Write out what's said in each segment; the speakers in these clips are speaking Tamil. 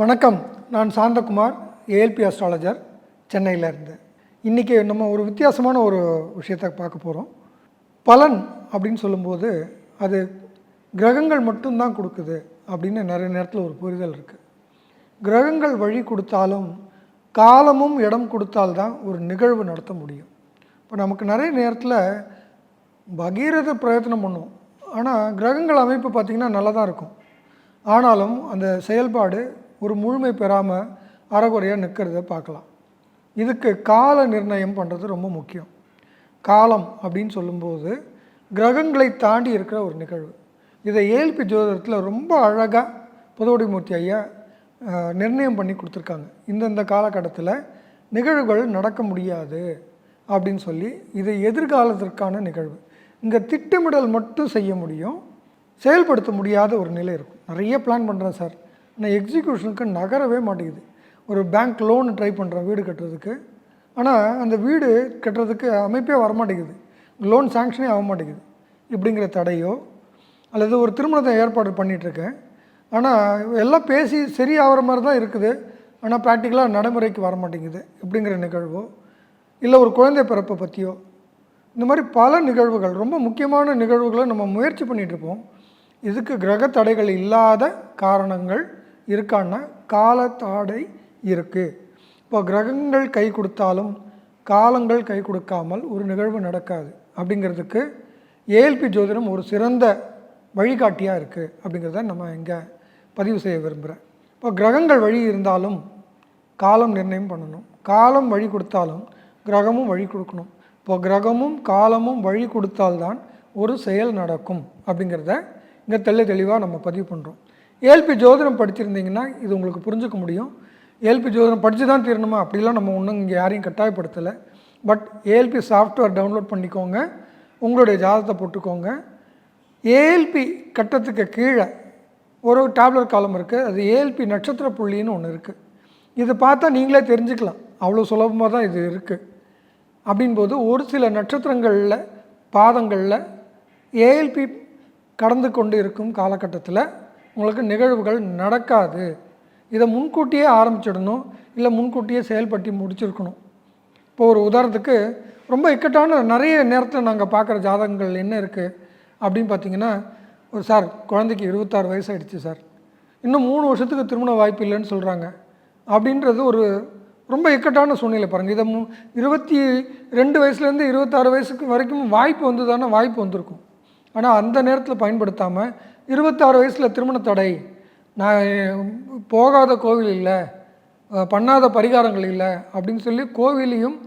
வணக்கம். நான் சாந்தகுமார் ஏஎல்பி அஸ்ட்ராலஜர் சென்னையிலேருந்து இன்றைக்கி நம்ம ஒரு வித்தியாசமான ஒரு விஷயத்தை பார்க்க போகிறோம் பலன் அப்படின்னு சொல்லும்போது அது கிரகங்கள் மட்டும்தான் கொடுக்குது அப்படின்னு நிறைய நேரத்தில் ஒரு புரிதல் இருக்குது கிரகங்கள் வழி கொடுத்தாலும் காலமும் இடம் கொடுத்தால்தான் ஒரு நிகழ்வு நடத்த முடியும். இப்போ நமக்கு நிறைய நேரத்தில் பகீரத பிரயத்தனம் பண்ணும் ஆனால் கிரகங்கள் அமைப்பு பார்த்திங்கன்னா நல்லா தான் இருக்கும். ஆனாலும் அந்த செயல்பாடு ஒரு முழுமை பெறாமல் அறகுறையாக நிற்கிறத பார்க்கலாம். இதுக்கு கால நிர்ணயம் பண்ணுறது ரொம்ப முக்கியம். காலம் அப்படின்னு சொல்லும்போது கிரகங்களை தாண்டி இருக்கிற ஒரு நிகழ்வு. இதை ஏல்பி ஜோதிடத்தில் ரொம்ப அழகாக புதவடிமூர்த்தி ஐயா நிர்ணயம் பண்ணி கொடுத்துருக்காங்க. இந்தந்த காலகட்டத்தில் நிகழ்வுகள் நடக்க முடியாது அப்படின்னு சொல்லி இது எதிர்காலத்திற்கான நிகழ்வு. இங்கே திட்டமிடல் மட்டும் செய்ய முடியும். செயல்படுத்த முடியாத ஒரு நிலை இருக்கும். நிறைய பிளான் பண்ணுறேன் சார். ஆனால் எக்ஸிக்யூஷனுக்கு நகரவே மாட்டேங்குது. ஒரு பேங்க் லோன் ட்ரை பண்ணுறேன் வீடு கட்டுறதுக்கு. ஆனால் அந்த வீடு கட்டுறதுக்கு அமைப்பே வரமாட்டேங்குது. லோன் சாங்ஷனே ஆக மாட்டேங்குது இப்படிங்கிற தடையோ அல்லது ஒரு திருமணத்தை ஏற்பாடு பண்ணிகிட்ருக்கேன் ஆனால் எல்லாம் பேசி சரியாகிற மாதிரி தான் இருக்குது. ஆனால் ப்ராக்டிக்கலாக நடைமுறைக்கு வர மாட்டேங்குது இப்படிங்கிற நிகழ்வோ இல்லை ஒரு குழந்தை பிறப்பை பற்றியோ இந்த மாதிரி பல நிகழ்வுகள் ரொம்ப முக்கியமான நிகழ்வுகளை நம்ம முயற்சி பண்ணிகிட்ருப்போம் இதுக்கு கிரக தடைகள் இல்லாத காரணங்கள் இருக்கான்னா காலத்தாடை இருக்குது இப்போ கிரகங்கள் கை கொடுத்தாலும் காலங்கள் கை கொடுக்காமல் ஒரு நிகழ்வு நடக்காது. அப்படிங்கிறதுக்கு ஏஎல்பி ஜோதிடம் ஒரு சிறந்த வழிகாட்டியாக இருக்குது அப்படிங்கிறத நம்ம இங்கே பதிவு செய்ய விரும்புகிறேன் இப்போ கிரகங்கள் வழி இருந்தாலும் காலம் நிர்ணயம் பண்ணணும். காலம் வழி கொடுத்தாலும் கிரகமும் வழி கொடுக்கணும். இப்போ கிரகமும் காலமும் வழி கொடுத்தால்தான் ஒரு செயல் நடக்கும் அப்படிங்கிறத இங்கே தெள்ள தெளிவாக நம்ம பதிவு பண்ணுறோம் ஏல்பி ஜோதிடம் படிச்சிருந்தீங்கன்னா இது உங்களுக்கு புரிஞ்சுக்க முடியும். ஏல்பி ஜோதிடம் படித்து தான் தீரணுமா? அப்படிலாம் நம்ம ஒன்றும் இங்கே யாரையும் கட்டாயப்படுத்தலை. பட் ஏஎல்பி சாஃப்ட்வேர் டவுன்லோட் பண்ணிக்கோங்க. உங்களுடைய ஜாதகத்தை போட்டுக்கோங்க. ஏஎல்பி கட்டத்துக்கு கீழே ஒரு டேப்லெட் காலம் இருக்குது அது ஏஎல்பி நட்சத்திர புள்ளின்னு ஒன்று இருக்குது இது பார்த்தா நீங்களே தெரிஞ்சுக்கலாம். அவ்வளோ சுலபமாக தான் இது இருக்குது அப்படின்போது ஒரு சில நட்சத்திரங்களில் பாதங்களில் ஏஎல்பி கடந்து கொண்டு இருக்கும் காலகட்டத்தில் உங்களுக்கு நிகழ்வுகள் நடக்காது. இதை முன்கூட்டியே ஆரம்பிச்சிடணும். இல்லை முன்கூட்டியே செயல்பட்டு முடிச்சிருக்கணும். இப்போ ஒரு உதாரணத்துக்கு ரொம்ப இக்கட்டான நிறைய நேரத்தில் நாங்கள் பார்க்குற ஜாதகங்கள் என்ன இருக்குது அப்படின்னு பார்த்தீங்கன்னா ஒரு சார் குழந்தைக்கு இருபத்தாறு வயசு ஆகிடுச்சு சார். இன்னும் மூணு வருஷத்துக்கு திருமண வாய்ப்பு இல்லைன்னு சொல்கிறாங்க அப்படின்றது ஒரு ரொம்ப இக்கட்டான சூழ்நிலை பாருங்கள் இதை மு இருபத்தி ரெண்டு வயசுலேருந்து இருபத்தாறு வயசுக்கு வரைக்கும் வாய்ப்பு வந்து தானே வாய்ப்பு வந்திருக்கும். ஆனால் அந்த நேரத்தில் பயன்படுத்தாமல் இருபத்தாறு வயசில் திருமண தடை. நான் போகாத கோவில் இல்லை பண்ணாத பரிகாரங்கள் இல்லை அப்படின்னு சொல்லி கோவிலையும்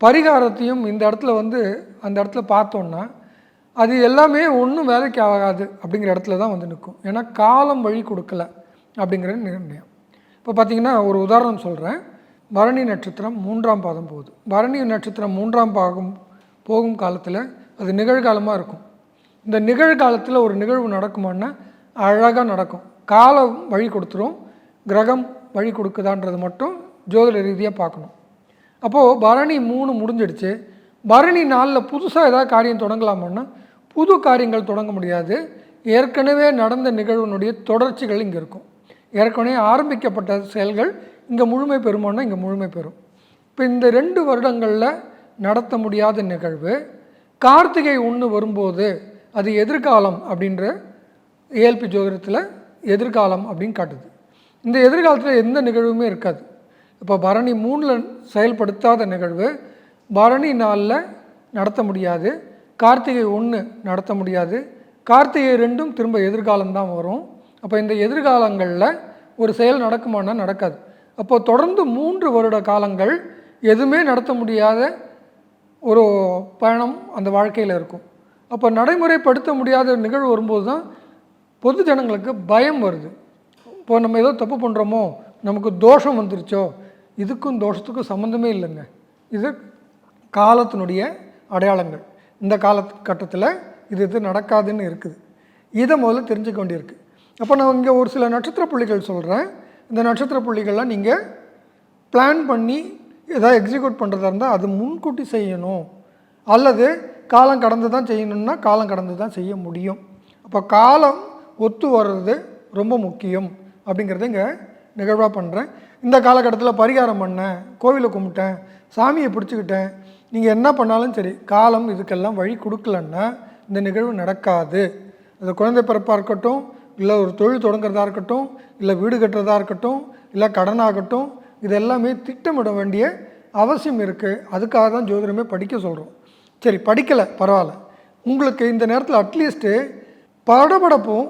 பரிகாரத்தையும் இந்த இடத்துல வந்து அந்த இடத்துல பார்த்தோன்னா அது எல்லாமே ஒன்றும் வேலைக்கு ஆகாது அப்படிங்கிற இடத்துல தான் வந்து நிற்கும். ஏன்னா காலம் வழி கொடுக்கல அப்படிங்கிற நிர்ணயம். இப்போ பார்த்தீங்கன்னா ஒரு உதாரணம் சொல்கிறேன் பரணி நட்சத்திரம் மூன்றாம் பாதம் போகுது. பரணி நட்சத்திரம் மூன்றாம் பாகம் போகும் காலத்தில் அது நிகழ்காலமாக இருக்கும். இந்த நிகழ்காலத்தில் ஒரு நிகழ்வு நடக்குமான்னா அழகாக நடக்கும். காலம் வழி கொடுத்துரும். கிரகம் வழி கொடுக்குதான்றது மட்டும் ஜோதிட ரீதியாக பார்க்கணும். அப்போது பரணி மூணு முடிஞ்சிடுச்சு. பரணி நாளில் புதுசாக ஏதாவது காரியம் தொடங்கலாமான்னா புது காரியங்கள் தொடங்க முடியாது. ஏற்கனவே நடந்த நிகழ்வினுடைய தொடர்ச்சிகள் இங்கே இருக்கும். ஏற்கனவே ஆரம்பிக்கப்பட்ட செயல்கள் இங்கே முழுமை பெறுமானா இங்கே முழுமை பெறும். இப்போ இந்த ரெண்டு வருடங்களில் நடத்த முடியாத நிகழ்வு கார்த்திகை ஒன்று வரும்போது அது எதிர்காலம் அப்படின்ற ஏஎல்பி ஜோதிடத்தில் எதிர்காலம் அப்படின்னு காட்டுது. இந்த எதிர்காலத்தில் எந்த நிகழ்வுமே இருக்காது. இப்போ பரணி மூணில் செயல்படுத்தாத நிகழ்வு பரணி நாளில் நடத்த முடியாது கார்த்திகை ஒன்று நடத்த முடியாது கார்த்திகை ரெண்டும் திரும்ப எதிர்காலம் தான் வரும். அப்போ இந்த எதிர்காலங்களில் ஒரு செயல் நடக்குமானா நடக்காது. அப்போ தொடர்ந்து மூன்று வருட காலங்கள் எதுவுமே நடத்த முடியாத ஒரு பயணம் அந்த வாழ்க்கையில் இருக்கும். அப்போ நடைமுறைப்படுத்த முடியாத நிகழ்வு வரும்போது தான் பொது ஜனங்களுக்கு பயம் வருது. இப்போ நம்ம ஏதோ தப்பு பண்ணுறோமோ நமக்கு தோஷம் வந்துருச்சோ இதுக்கும் தோஷத்துக்கும் சம்மந்தமே இல்லைங்க. இது காலத்தினுடைய அடையாளங்கள். இந்த காலகட்டத்தில் இது இது நடக்காதுன்னு இருக்குது. இதை முதல்ல தெரிஞ்சுக்க வேண்டியிருக்கு. அப்போ நான் இங்கே ஒரு சில நட்சத்திர புள்ளிகள் சொல்கிறேன் இந்த நட்சத்திர புள்ளிகள்லாம் நீங்கள் பிளான் பண்ணி எதாவது எக்ஸிக்யூட் பண்ணுறதா இருந்தால் அது முன்கூட்டி செய்யணும். அல்லது காலம் கடந்து தான் செய்யணும்னா காலம் கடந்து தான் செய்ய முடியும். அப்போ காலம் ஒத்து வர்றது ரொம்ப முக்கியம் அப்படிங்கிறத இங்கே நிகழ்வாக பண்ணுறேன் இந்த காலகட்டத்தில் பரிகாரம் பண்ணேன் கோவிலை கும்பிட்டேன் சாமியை பிடிச்சிக்கிட்டேன். நீங்கள் என்ன பண்ணாலும் சரி காலம் இதுக்கெல்லாம் வழி கொடுக்கலன்னா இந்த நிகழ்வு நடக்காது. அது குழந்தை பிறப்பாக இருக்கட்டும் இல்லை ஒரு தொழில் தொடங்குறதா இருக்கட்டும் இல்லை வீடு கட்டுறதா இருக்கட்டும் இல்லை கடனாகட்டும் இது எல்லாமே திட்டமிட வேண்டிய அவசியம் இருக்குது அதுக்காக தான் ஜோதிடமே படிக்க சொல்கிறோம் சரி படிக்கலை பரவாயில்ல. உங்களுக்கு இந்த நேரத்தில் அட்லீஸ்ட்டு படபடப்பும்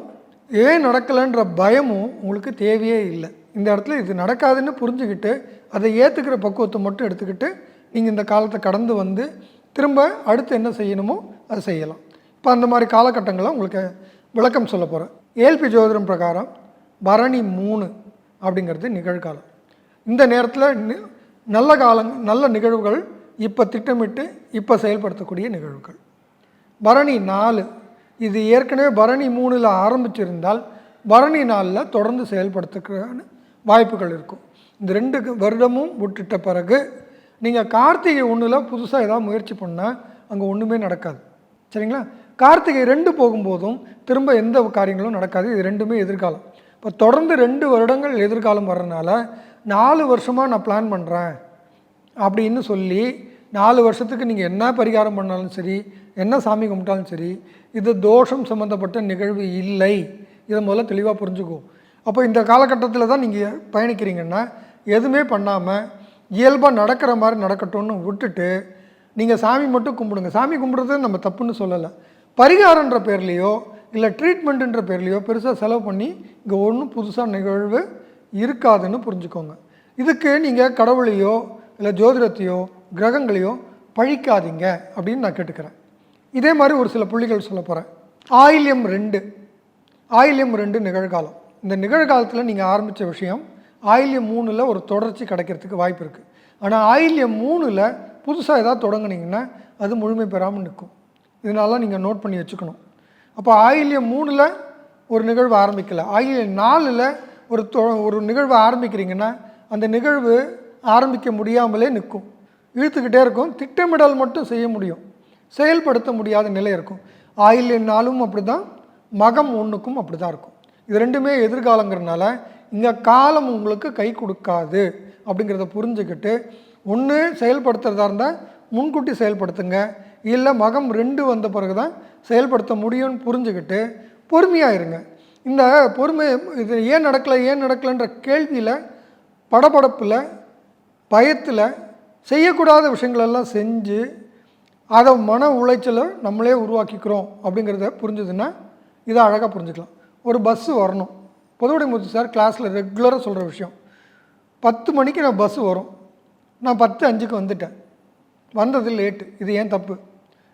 ஏன் நடக்கலைன்ற பயமும் உங்களுக்கு தேவையே இல்லை. இந்த இடத்துல இது நடக்காதுன்னு புரிஞ்சுக்கிட்டு அதை ஏற்றுக்கிற பக்குவத்தை மட்டும் எடுத்துக்கிட்டு நீங்கள் இந்த காலத்தை கடந்து வந்து திரும்ப அடுத்து என்ன செய்யணுமோ அதை செய்யலாம். இப்போ அந்த மாதிரி காலகட்டங்களை உங்களுக்கு விளக்கம் சொல்ல போகிறேன் ஏல்பி ஜோதிடம் பிரகாரம் பரணி மூணு அப்படிங்கிறது நிகழ்காலம். இந்த நேரத்தில் நல்ல காலம் நல்ல நிகழ்வுகள் இப்போ திட்டமிட்டு இப்போ செயல்படுத்தக்கூடிய நிகழ்வுகள். பரணி நாலு. இது ஏற்கனவே பரணி மூணில் ஆரம்பிச்சிருந்தால் பரணி நாலில் தொடர்ந்து செயல்படுத்துக்கான வாய்ப்புகள் இருக்கும். இந்த ரெண்டு வருடமும் விட்டுட்ட பிறகு நீங்கள் கார்த்திகை ஒன்றில் புதுசாக ஏதாவது முயற்சி பண்ணால் அங்கே ஒன்றுமே நடக்காது. சரிங்களா? கார்த்திகை ரெண்டு போகும்போதும் திரும்ப எந்த காரியங்களும் நடக்காது. இது ரெண்டுமே எதிர்காலம். இப்போ தொடர்ந்து ரெண்டு வருடங்கள் எதிர்காலம் வர்றதுனால நாலு வருஷமாக நான் பிளான் பண்ணுறேன் அப்படின்னு சொல்லி நாலு வருஷத்துக்கு நீங்கள் என்ன பரிகாரம் பண்ணாலும் சரி என்ன சாமி கும்பிட்டாலும் சரி இது தோஷம் சம்மந்தப்பட்ட நிகழ்வு இல்லை. இதை முதல்ல தெளிவாக புரிஞ்சுக்கோ. அப்போ இந்த காலகட்டத்தில் தான் நீங்கள் பயணிக்கிறீங்கன்னா எதுவுமே பண்ணாமல் இயல்பாக நடக்கிற மாதிரி நடக்கட்டும்னு விட்டுட்டு நீங்கள் சாமி மட்டும் கும்பிடுங்க. சாமி கும்பிட்றது நம்ம தப்புன்னு சொல்லலை. பரிகாரன்ற பேர்லேயோ இல்லை ட்ரீட்மெண்ட்டுன்ற பேர்லேயோ பெருசாக செலவு பண்ணி இங்கே ஒன்றும் புதுசாக நிகழ்வு இருக்காதுன்னு புரிஞ்சுக்கோங்க. இதுக்கு நீங்கள் கடவுளையோ இல்லை ஜோதிடத்தையோ கிரகங்களையும் பழிக்காதீங்க அப்படின்னு நான் கேட்டுக்கிறேன். இதே மாதிரி ஒரு சில புள்ளிகள் சொல்ல போகிறேன் ஆயில்யம் ரெண்டு. ஆயில்யம் ரெண்டு நிகழ்காலம். இந்த நிகழ்காலத்தில் நீங்கள் ஆரம்பித்த விஷயம் ஆயில்யம் மூணில் ஒரு தொடர்ச்சி கிடைக்கிறதுக்கு வாய்ப்பு இருக்குது ஆனால் ஆயில்யம் மூணில் புதுசாக ஏதாவது தொடங்குனீங்கன்னா அது முழுமை பெறாமல் நிற்கும். இதனால நீங்கள் நோட் பண்ணி வச்சுக்கணும். அப்போ ஆயில்யம் மூணில் ஒரு நிகழ்வு ஆரம்பிக்கலை. ஆயில்யம் நாலில் ஒரு தொ ஒரு நிகழ்வு ஆரம்பிக்கிறீங்கன்னா அந்த நிகழ்வு ஆரம்பிக்க முடியாமலே நிற்கும். இழுத்துக்கிட்டே இருக்கும். திட்டமிடல் மட்டும் செய்ய முடியும். செயல்படுத்த முடியாத நிலை இருக்கும். ஆயில்யம் நாளும் அப்படி தான் மகம் ஒன்றுக்கும் அப்படி தான் இருக்கும். இது ரெண்டுமே எதிர்காலங்கிறதுனால இங்கே காலம் உங்களுக்கு கை கொடுக்காது அப்படிங்கிறத புரிஞ்சுக்கிட்டு ஒன்று செயல்படுத்துறதா இருந்தால் முன்கூட்டி செயல்படுத்துங்க. இல்லை மகம் ரெண்டு வந்த பிறகு தான் செயல்படுத்த முடியும்னு புரிஞ்சுக்கிட்டு பொறுமையாக இருங்க. இந்த பொறுமை இது ஏன் நடக்கலை ஏன் நடக்கலைன்ற கேள்வியில் படபடப்பில் பயத்தில் செய்யக்கூடாத விஷயங்களெல்லாம் செஞ்சு அதை மன உளைச்சலை நம்மளே உருவாக்கிக்கிறோம் அப்படிங்கிறத புரிஞ்சுதுன்னா இதை அழகாக புரிஞ்சுக்கலாம். ஒரு பஸ்ஸு வரணும். பொதுவுடை மூச்சு சார் கிளாஸில் ரெகுலராக சொல்கிற விஷயம். பத்து மணிக்கு நான் பஸ்ஸு வரும். நான் பத்து அஞ்சுக்கு வந்துட்டேன். வந்தது லேட்டு இது ஏன் தப்பு?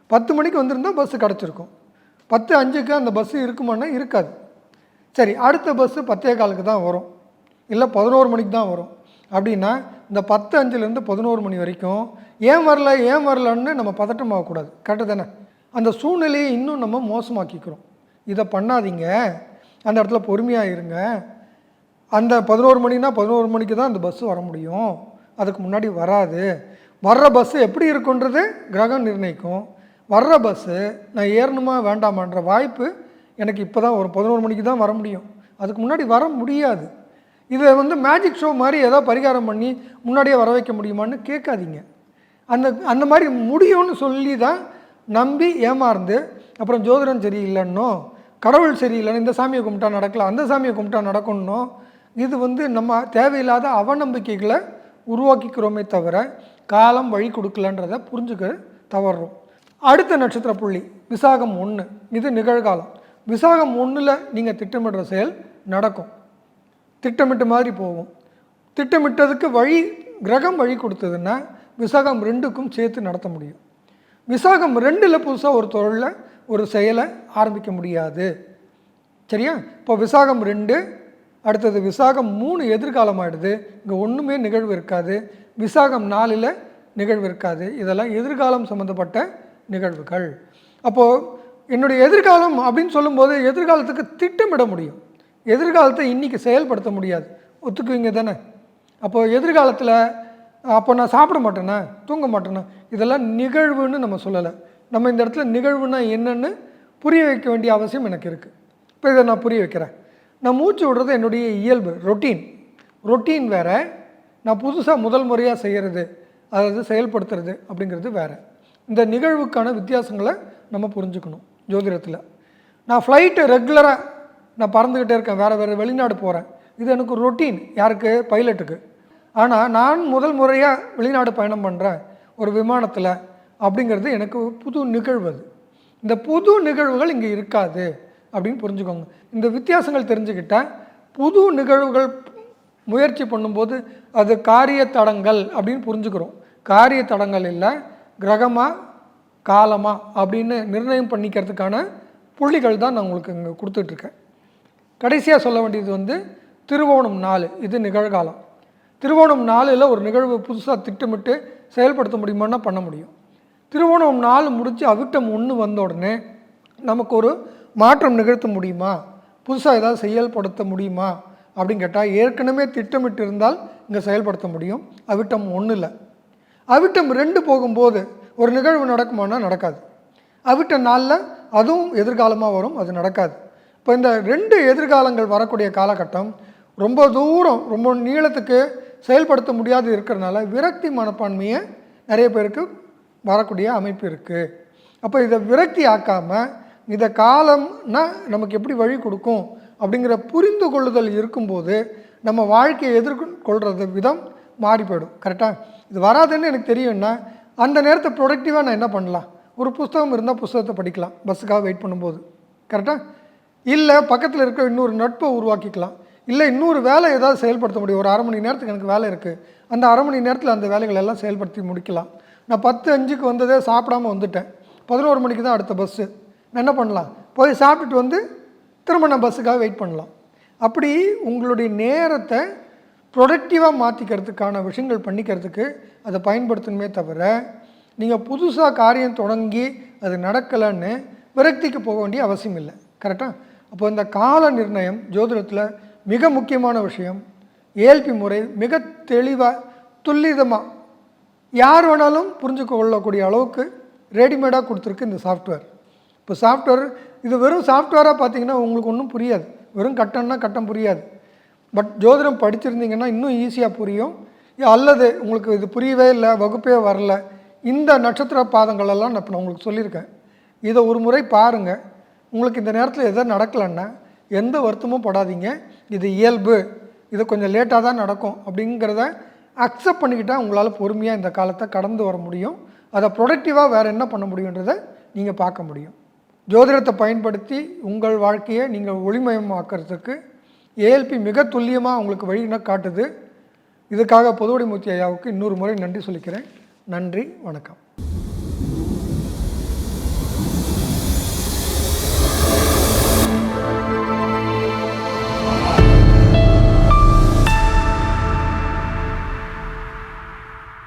பத்து மணிக்கு வந்திருந்தால் பஸ்ஸு கிடச்சிருக்கும். பத்து அஞ்சுக்கு அந்த பஸ்ஸு இருக்குமான்னா இருக்காது. சரி அடுத்த பஸ்ஸு பத்தே காலுக்கு தான் வரும். இல்லை பதினோரு மணிக்கு தான் வரும். அப்படின்னா இந்த பத்து அஞ்சுலேருந்து பதினோரு மணி வரைக்கும் ஏன் வரல ஏன் வரலன்னு நம்ம பதட்டமாகக்கூடாது. கரெக்டு தானே? அந்த சூழ்நிலையை இன்னும் நம்ம மோசமாக்கிக்கிறோம். இதை பண்ணாதீங்க. அந்த இடத்துல பொறுமையாக இருங்க. அந்த பதினோரு மணினா பதினோரு மணிக்கு தான் அந்த பஸ்ஸு வர முடியும். அதுக்கு முன்னாடி வராது. வர்ற பஸ்ஸு எப்படி இருக்குன்றது கிரகம் நிர்ணயிக்கும். வர்ற பஸ்ஸு நான் ஏறணுமா வேண்டாமான்ற வாய்ப்பு எனக்கு இப்போ தான் ஒரு பதினோரு மணிக்கு தான் வர முடியும். அதுக்கு முன்னாடி வர முடியாது. இதை வந்து மேஜிக் ஷோ மாதிரி ஏதோ பரிகாரம் பண்ணி முன்னாடியே வர வைக்க முடியுமான்னு கேட்காதீங்க. அந்த அந்த மாதிரி முடியும்னு சொல்லி தான் நம்பி ஏமாந்து அப்புறம் ஜோதிடம் சரியில்லைன்னோ கடவுள் சரியில்லைன்னு இந்த சாமியை கும்பிட்டா நடக்கலாம் அந்த சாமியை கும்பிட்டா நடக்கணும் இது வந்து நம்ம தேவையில்லாத அவநம்பிக்கைகளை உருவாக்கிக்கிறோமே தவிர காலம் வழி கொடுக்கலன்றதை புரிஞ்சுக்க தவறுறோம் அடுத்த நட்சத்திர புள்ளி விசாகம் ஒன்று இது நிகழ்காலம். விசாகம் ஒன்றில் நீங்கள் திட்டமிடுற செயல் நடக்கும். திட்டமிட்ட மாதிரி போகும். திட்டமிட்டதுக்கு வழி கிரகம் வழி கொடுத்ததுன்னா விசாகம் ரெண்டுக்கும் சேர்த்து நடத்த முடியும். விசாகம் ரெண்டில் புதுசாக ஒரு தொழிலில் ஒரு செயலை ஆரம்பிக்க முடியாது. சரியா? இப்போ விசாகம் ரெண்டு அடுத்தது விசாகம் மூணு எதிர்காலம் ஆயிடுது இங்கே ஒன்றுமே நிகழ்வு இருக்காது. விசாகம் நாலில் நிகழ்வு இருக்காது. இதெல்லாம் எதிர்காலம் சம்மந்தப்பட்ட நிகழ்வுகள். அப்போது என்னுடைய எதிர்காலம் அப்படின்னு சொல்லும்போது எதிர்காலத்துக்கு திட்டமிட முடியும். எதிர்காலத்தை இன்றைக்கி செயல்படுத்த முடியாது. ஒத்துக்குவீங்க தானே? அப்போது எதிர்காலத்தில் அப்போ நான் சாப்பிட மாட்டேனா தூங்க மாட்டேனா இதெல்லாம் நிகழ்வுன்னு நம்ம சொல்லலை. நம்ம இந்த இடத்துல நிகழ்வுனா என்னென்னு புரிய வைக்க வேண்டிய அவசியம் எனக்கு இருக்குது இப்போ இதை நான் புரிய வைக்கிறேன். நான் மூச்சு விடுறது என்னுடைய இயல்பு ரொட்டீன் ரொட்டீன் வேறு. நான் புதுசாக முதல் முறையாக செய்கிறது அதாவது செயல்படுத்துறது அப்படிங்கிறது வேறு. இந்த நிகழ்வுக்கான வித்தியாசங்களை நம்ம புரிஞ்சுக்கணும் ஜோதிடத்தில். நான் ஃப்ளைட்டு ரெகுலராக நான் பறந்துக்கிட்டே இருக்கேன். வேறு வேறு வெளிநாடு போகிறேன் இது எனக்கு ரொட்டீன் யாருக்கு? பைலட்டுக்கு ஆனால் நான் முதல் முறையாக வெளிநாடு பயணம் பண்ணுறேன் ஒரு விமானத்தில் அப்படிங்கிறது எனக்கு புது நிகழ்வு அது. இந்த புது நிகழ்வுகள் இங்கே இருக்காது அப்படின்னு புரிஞ்சுக்கோங்க. இந்த வித்தியாசங்கள் தெரிஞ்சுக்கிட்டால் புது நிகழ்வுகள் முயற்சி பண்ணும்போது அது காரிய தடங்கள் அப்படின்னு புரிஞ்சுக்கிறோம். காரிய தடங்கள் இல்லை கிரகமாக காலமாக அப்படின்னு நிர்ணயம் பண்ணிக்கிறதுக்கான புள்ளிகள் தான் நான் உங்களுக்கு இங்கே கொடுத்துட்ருக்கேன் கடைசியாக சொல்ல வேண்டியது வந்து திருவோணம் நாலு இது நிகழ்காலம். திருவோணம் நாலில் ஒரு நிகழ்வு புதுசாக திட்டமிட்டு செயல்படுத்த முடியுமான்னா பண்ண முடியும். திருவோணம் நாலு முடித்து அவிட்டம் ஒன்று வந்த உடனே நமக்கு ஒரு மாற்றம் நிகழ்த்த முடியுமா? புதுசாக ஏதாவது செயல்படுத்த முடியுமா? அப்படின்னு கேட்டால் ஏற்கனவே திட்டமிட்டு இருந்தால் இங்கே செயல்படுத்த முடியும். அவிட்டம் ஒன்று இல்லை அவிட்டம் ரெண்டு போகும்போது ஒரு நிகழ்வு நடக்குமானா நடக்காது. அவிட்ட நாளில் அதுவும் எதிர்காலமாக வரும் அது நடக்காது. இப்போ இந்த ரெண்டு எதிர்காலங்கள் வரக்கூடிய காலகட்டம் ரொம்ப தூரம் ரொம்ப நீளத்துக்கு செயல்படுத்த முடியாது இருக்கிறனால விரக்தி மனப்பான்மையை நிறைய பேருக்கு வரக்கூடிய அமைப்பு இருக்குது அப்போ இதை விரக்தி ஆக்காமல் இதை காலம்னா நமக்கு எப்படி வழி கொடுக்கும் அப்படிங்கிற புரிந்து கொள்ளுதல் இருக்கும்போது நம்ம வாழ்க்கையை எதிர்கொள்கிறது விதம் மாறி போயிடும். கரெக்டாக இது வராதுன்னு எனக்கு தெரியும்னா அந்த நேரத்தை ப்ரொடக்டிவாக நான் என்ன பண்ணலாம்? ஒரு புஸ்தகம் இருந்தால் புஸ்தகத்தை படிக்கலாம். பஸ்ஸுக்காக வெயிட் பண்ணும்போது. கரெக்டாக இல்லை பக்கத்தில் இருக்க இன்னொரு நட்பை உருவாக்கிக்கலாம். இல்லை இன்னொரு வேலை ஏதாவது செயல்படுத்த முடியும். ஒரு அரை மணி நேரத்துக்கு எனக்கு வேலை இருக்குது அந்த அரை மணி நேரத்தில் அந்த வேலைகள் எல்லாம் செயல்படுத்தி முடிக்கலாம். நான் பத்து அஞ்சுக்கு வந்ததே சாப்பிடாம வந்துட்டேன். பதினோரு மணிக்கு தான் அடுத்த பஸ்ஸு நான் என்ன பண்ணலாம்? போய் சாப்பிட்டுட்டு வந்து திரும்ப நான் பஸ்ஸுக்காக வெயிட் பண்ணலாம். அப்படி உங்களுடைய நேரத்தை ப்ரொடக்டிவாக மாற்றிக்கிறதுக்கான விஷயங்கள் பண்ணிக்கிறதுக்கு அதை பயன்படுத்தணுமே தவிர நீங்கள் புதுசாக காரியம் தொடங்கி அது நடக்கலைன்னு விரக்திக்கு போக வேண்டிய அவசியம் இல்லை. கரெக்டாக அப்போ இந்த கால நிர்ணயம் ஜோதிடத்தில் மிக முக்கியமான விஷயம். ஏல்பி முறை மிக தெளிவாக துல்லிதமாக யார் வேணாலும் புரிஞ்சு கொள்ளக்கூடிய அளவுக்கு ரெடிமேடாக கொடுத்துருக்கு இந்த சாஃப்ட்வேர் இப்போ சாஃப்ட்வேர் இது வெறும் சாஃப்ட்வேராக பார்த்தீங்கன்னா உங்களுக்கு ஒன்றும் புரியாது. வெறும் கட்டம்னா கட்டம் புரியாது. பட் ஜோதிடம் படிச்சிருந்தீங்கன்னா இன்னும் ஈஸியாக புரியும். அல்லது உங்களுக்கு இது புரியவே இல்லை வகுப்பே வரல. இந்த நட்சத்திர பாதங்களெல்லாம் நான் இப்போ நான் உங்களுக்கு சொல்லியிருக்கேன். இதை ஒரு முறை பாருங்கள் உங்களுக்கு இந்த நேரத்தில் எதாவது நடக்கலைன்னா எந்த வருத்தமும் படாதீங்க. இது இயல்பு. இது கொஞ்சம் லேட்டாக தான் நடக்கும். அப்படிங்கிறத அக்செப்ட் பண்ணிக்கிட்டால் உங்களால் பொறுமையாக இந்த காலத்தை கடந்து வர முடியும். அதை ப்ரொடக்டிவாக வேறு என்ன பண்ண முடியுன்றதை நீங்கள் பார்க்க முடியும். ஜோதிடத்தை பயன்படுத்தி உங்கள் வாழ்க்கையை நீங்கள் ஒளிமயமாக்கிறதுக்கு ஏஎல்பி மிக துல்லியமாக உங்களுக்கு வழியின காட்டுது. இதுக்காக பொதுவடிமூர்த்தி ஐயாவுக்கு இன்னொரு முறை நன்றி சொல்லிக்கிறேன். நன்றி வணக்கம்.